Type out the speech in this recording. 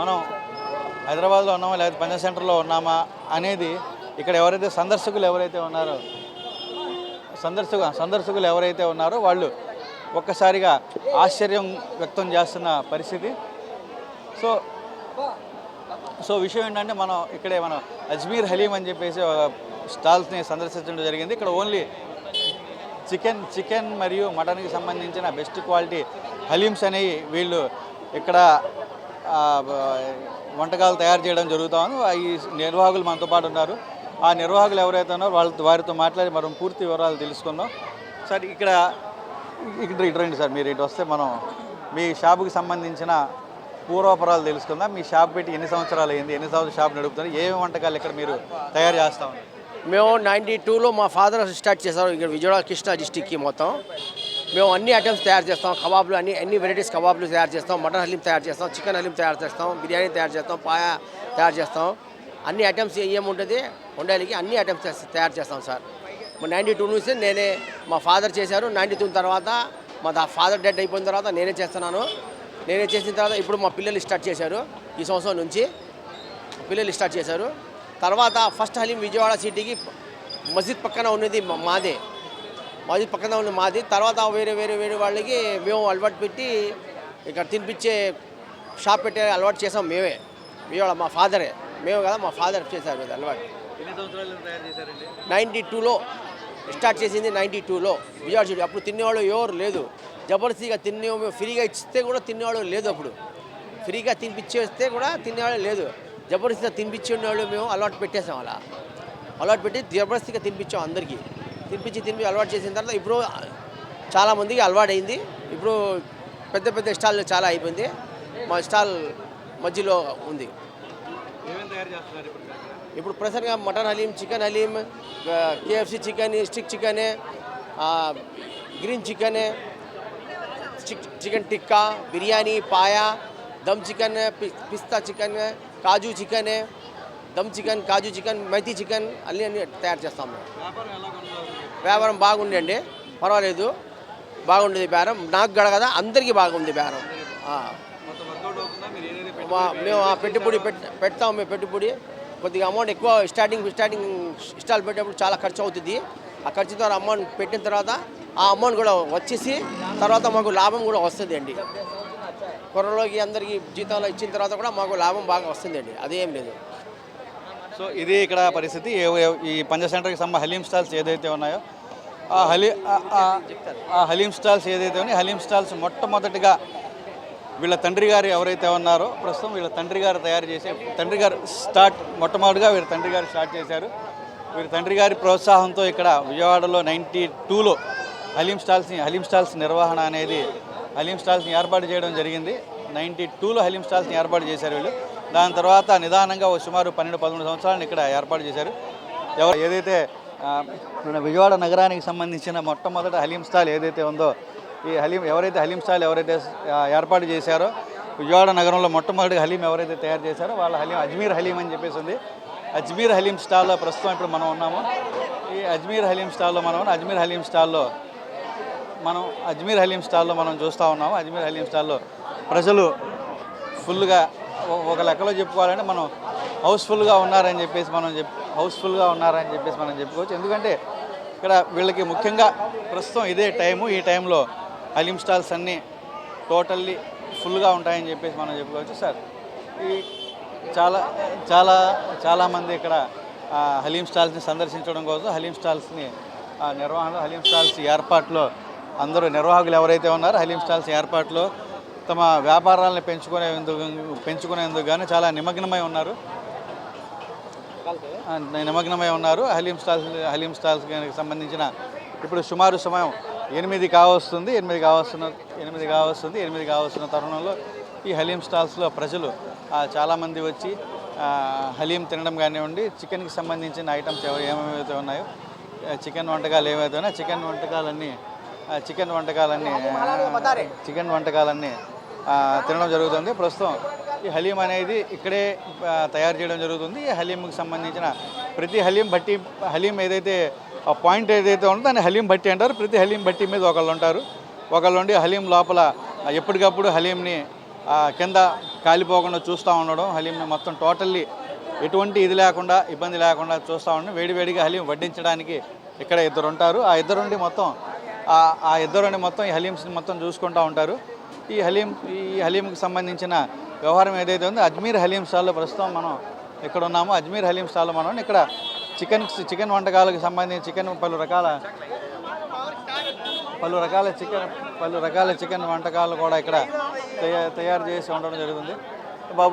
మనం హైదరాబాద్లో ఉన్నామా లేకపోతే పంజాబ్ సెంటర్లో ఉన్నామా అనేది ఇక్కడ ఎవరైతే సందర్శకులు ఎవరైతే ఉన్నారో సందర్శకు సందర్శకులు ఎవరైతే ఉన్నారో వాళ్ళు ఒక్కసారిగా ఆశ్చర్యం వ్యక్తం చేస్తున్న పరిస్థితి. సో సో విషయం ఏంటంటే మనం ఇక్కడే మనం అజ్మీర్ హలీం అని చెప్పేసి స్టాల్స్ని సందర్శించడం జరిగింది. ఇక్కడ ఓన్లీ చికెన్ చికెన్ మరియు మటన్కి సంబంధించిన బెస్ట్ క్వాలిటీ హలీమ్స్ అనేవి వీళ్ళు ఇక్కడ వంటకాలు తయారు చేయడం జరుగుతాము ఉంది. ఈ నిర్వాహకులు మనతో పాటు ఉన్నారు. ఆ నిర్వాహకులు ఎవరైతే ఉన్నారో వాళ్ళ వారితో మాట్లాడి మనం పూర్తి వివరాలు తెలుసుకుందాం. సార్ ఇక్కడ ఇక్కడ ఇటు రండి సార్ మీరు ఇటు వస్తే మనం మీ షాపుకి సంబంధించిన పూర్వపరాలు తెలుసుకుందాం. మీ షాప్ పెట్టి ఎన్ని సంవత్సరాలు అయింది ఎన్ని సంవత్సరాలు షాప్ నడుపుతున్నారు ఏమేమి వంటకాలు ఇక్కడ మీరు తయారు చేస్తా ఉన్నారు? మేము నైంటీ టూలో మా ఫాదర్ స్టార్ట్ చేశారు ఇక్కడ విజయవాడ కృష్ణా డిస్టిక్కి మొత్తం. మేము అన్ని ఐటమ్స్ తయారు చేస్తాం. కబాబ్లు అన్ని అన్ని వెరైటీస్ కబాబ్లు తయారు చేస్తాం. మటన్ హలీం తయారు చేస్తాం. చికెన్ హలీం తయారు చేస్తాం. బిర్యానీ తయారు చేస్తాం. పాయ తయారు చేస్తాం. అన్ని ఐటమ్స్ ఏముంటుంది వండడానికి అన్ని ఐటమ్స్ తయారు చేస్తాం సార్. నైంటీ టూ నుంచి నేనే మా ఫాదర్ చేశారు. నైంటీ టూ తర్వాత మా ఫాదర్ డెడ్ అయిపోయిన తర్వాత నేనే చేస్తున్నాను. నేనే చేసిన తర్వాత ఇప్పుడు మా పిల్లలు స్టార్ట్ చేశారు. ఈ సంవత్సరం నుంచి పిల్లలు స్టార్ట్ చేశారు. తర్వాత ఫస్ట్ హలీం విజయవాడ సిటీకి మస్జిద్ పక్కన ఉన్నది మాదే. మాదే పక్కన ఉన్నది మాది. తర్వాత వేరే వేరే వేరే వాళ్ళకి మేము అలవాటు పెట్టి ఇక్కడ తినిపించే షాప్ పెట్టే అలవాటు చేసాం మేమే. విజయవాడ మా ఫాదరే. మేము కదా మా ఫాదర్ చేశారు ఇది అలవాటు. నైంటీ టూలో స్టార్ట్ చేసింది నైంటీ టూలో. విజయవాడ సిటీ అప్పుడు తినేవాళ్ళు ఎవరు లేదు. జబర్దస్తిగా తినే ఫ్రీగా ఇస్తే కూడా తినేవాళ్ళు లేదు అప్పుడు. ఫ్రీగా తినిపించేస్తే కూడా తినేవాళ్ళు లేదు. జబర్దస్తిగా తినిపించే వాళ్ళు మేము అలవాటు పెట్టేసాం అలా. అలవాటు పెట్టి జబర్దస్తిగా తినిపించాం అందరికీ. తినిపించి తినిపించి అలవాటు చేసిన తర్వాత ఇప్పుడు చాలా మందికి అలవాటు అయింది. ఇప్పుడు పెద్ద పెద్ద స్టాల్ చాలా అయిపోయింది. మా స్టాల్ మధ్యలో ఉంది. ఇప్పుడు ప్రధానంగా mutton haleem chicken haleem KFC chicken stick chicken green chicken chicken tikka biryani paya dum chicken pista chicken kaju chicken dum chicken kaju chicken methi chicken అన్నీ అన్నీ తయారు చేస్తాం. మేము వ్యాపారం బాగుండండి పర్వాలేదు. బాగుండేది బేరం. నాకు గడ కదా అందరికీ బాగుంది బేరం. మా- మేము ఆ పెట్టుబడి పెడతాము పెడతాం మేము పెట్టుబడి. కొద్దిగా అమౌంట్ ఎక్కువ స్టార్టింగ్ స్టార్టింగ్ స్టాల్ పెట్టేప్పుడు చాలా ఖర్చు అవుతుంది. ఆ ఖర్చు ద్వారా అమౌంట్ పెట్టిన తర్వాత ఆ అమౌంట్ కూడా వచ్చేసి తర్వాత మాకు లాభం కూడా వస్తుంది అండి. కొరలోకి అందరికీ జీతాలు ఇచ్చిన తర్వాత కూడా మాకు లాభం బాగా వస్తుంది అండి. అదేం లేదు. సో ఇది ఇక్కడ పరిస్థితి. ఏ- ఈ పంజ సెంటర్కి సంబంధ హలీం స్టాల్స్ ఏదైతే ఉన్నాయో ఆ హలీ ఆ- హలీం స్టాల్స్ ఏదైతే ఉన్నాయో హలీం స్టాల్స్ మొట్టమొదటిగా వీళ్ళ తండ్రి గారు ఎవరైతే ఉన్నారో ప్రస్తుతం వీళ్ళ తండ్రి గారు తయారు చేసే తండ్రి గారు స్టార్ట్ మొట్టమొదటిగా వీళ్ళ తండ్రి గారు స్టార్ట్ చేశారు. వీరి తండ్రి గారి ప్రోత్సాహంతో ఇక్కడ విజయవాడలో నైంటీ టూలో హలీం స్టాల్స్ని హలీం స్టాల్స్ నిర్వహణ అనేది హలీం స్టాల్స్ని ఏర్పాటు చేయడం జరిగింది. నైంటీ టూలో హలీం స్టాల్స్ని ఏర్పాటు చేశారు వీళ్ళు. దాని తర్వాత నిదానంగా ఓ సుమారు పన్నెండు పదమూడు సంవత్సరాలను ఇక్కడ ఏర్పాటు చేశారు. ఎవరు ఏదైతే మన విజయవాడ నగరానికి సంబంధించిన మొట్టమొదటి హలీం స్టాల్ ఏదైతే ఉందో ఈ హలీం ఎవరైతే హలీం స్టాల్ ఎవరైతే ఏర్పాటు చేశారో విజయవాడ నగరంలో మొట్టమొదటి హలీం ఎవరైతే తయారు చేశారో వాళ్ళ హలీం అజ్మీర్ హలీం అని చెప్పేసి ఉంది. అజ్మీర్ హలీం స్టాల్లో ప్రస్తుతం ఇప్పుడు మనం ఉన్నాము. ఈ అజ్మీర్ హలీం స్టాల్లో మనం అజ్మీర్ హలీం స్టాల్లో మనం అజ్మీర్ హలీం స్టాల్లో మనం చూస్తూ ఉన్నాము. అజ్మీర్ హలీం స్టాల్లో ప్రజలు ఫుల్గా ఒక లెక్కలో చెప్పుకోవాలంటే మనం హౌస్ఫుల్గా ఉన్నారని చెప్పేసి మనం చెప్ హౌస్ఫుల్గా ఉన్నారని చెప్పేసి మనం చెప్పుకోవచ్చు. ఎందుకంటే ఇక్కడ వీళ్ళకి ముఖ్యంగా ప్రస్తుతం ఇదే టైము. ఈ టైంలో హలీం స్టాల్స్ అన్నీ టోటల్లీ ఫుల్గా ఉంటాయని చెప్పేసి మనం చెప్పుకోవచ్చు. సార్ ఈ చాలా చాలా చాలామంది ఇక్కడ హలీం స్టాల్స్ని సందర్శించడం కోసం హలీం స్టాల్స్ని నిర్వహణ హలీం స్టాల్స్ ఏర్పాట్లో అందరూ నిర్వాహకులు ఎవరైతే ఉన్నారో హలీం స్టాల్స్ ఏర్పాట్లో తమ వ్యాపారాలను పెంచుకునేందుకు పెంచుకునేందుకు కానీ చాలా నిమగ్నమై ఉన్నారు. నిమగ్నమై ఉన్నారు. హలీం స్టాల్స్ హలీం స్టాల్స్ సంబంధించిన ఇప్పుడు సుమారు సమయం ఎనిమిది కావస్తుంది ఎనిమిది కావస్తున్న ఎనిమిది కావస్తుంది ఎనిమిది కావస్తున్న తరుణంలో ఈ హలీం స్టాల్స్లో ప్రజలు చాలామంది వచ్చి హలీం తినడం కానివ్వండి చికెన్కి సంబంధించిన ఐటమ్స్ ఏమేమైతే ఉన్నాయో చికెన్ వంటకాలు ఏమైతే ఉన్నాయో చికెన్ వంటకాలన్నీ చికెన్ వంటకాలన్నీ చికెన్ వంటకాలన్నీ తినడం జరుగుతుంది. ప్రస్తుతం ఈ హలీం అనేది ఇక్కడే తయారు చేయడం జరుగుతుంది. ఈ హలీంకి సంబంధించిన ప్రతి హలీం బట్టి హలీం ఏదైతే ఆ పాయింట్ ఏదైతే ఉందో దాన్ని హలీం బట్టి అంటారు. ప్రతి హలీం బట్టి మీద ఒకళ్ళు ఉంటారు. ఒకళ్ళు ఉండి హలీం లోపల ఎప్పటికప్పుడు హలీంని కింద కాలిపోకుండా చూస్తూ ఉండడం హలీంని మొత్తం టోటల్లీ ఎటువంటి ఇది లేకుండా ఇబ్బంది లేకుండా చూస్తూ ఉండడం. వేడివేడిగా హలీం వడ్డించడానికి ఇక్కడ ఇద్దరు ఉంటారు. ఆ ఇద్దరుండి మొత్తం ఆ- ఆ ఇద్దరుండి మొత్తం ఈ హలీమ్స్ని మొత్తం చూసుకుంటూ ఉంటారు. ఈ హలీం ఈ హలీంకి సంబంధించిన వ్యవహారం ఏదైతే ఉందో అజ్మీర్ హలీం స్టాల్లో ప్రస్తుతం మనం ఇక్కడ ఉన్నాము అజ్మీర్ హలీం స్టాల్లో మనం ఇక్కడ చికెన్ చికెన్ వంటకాలకు సంబంధించి చికెన్ పలు రకాల పలు రకాల చికెన్ పలు రకాల చికెన్ వంటకాలు కూడా ఇక్కడ తయారు చేసి ఉండడం జరుగుతుంది. బాబు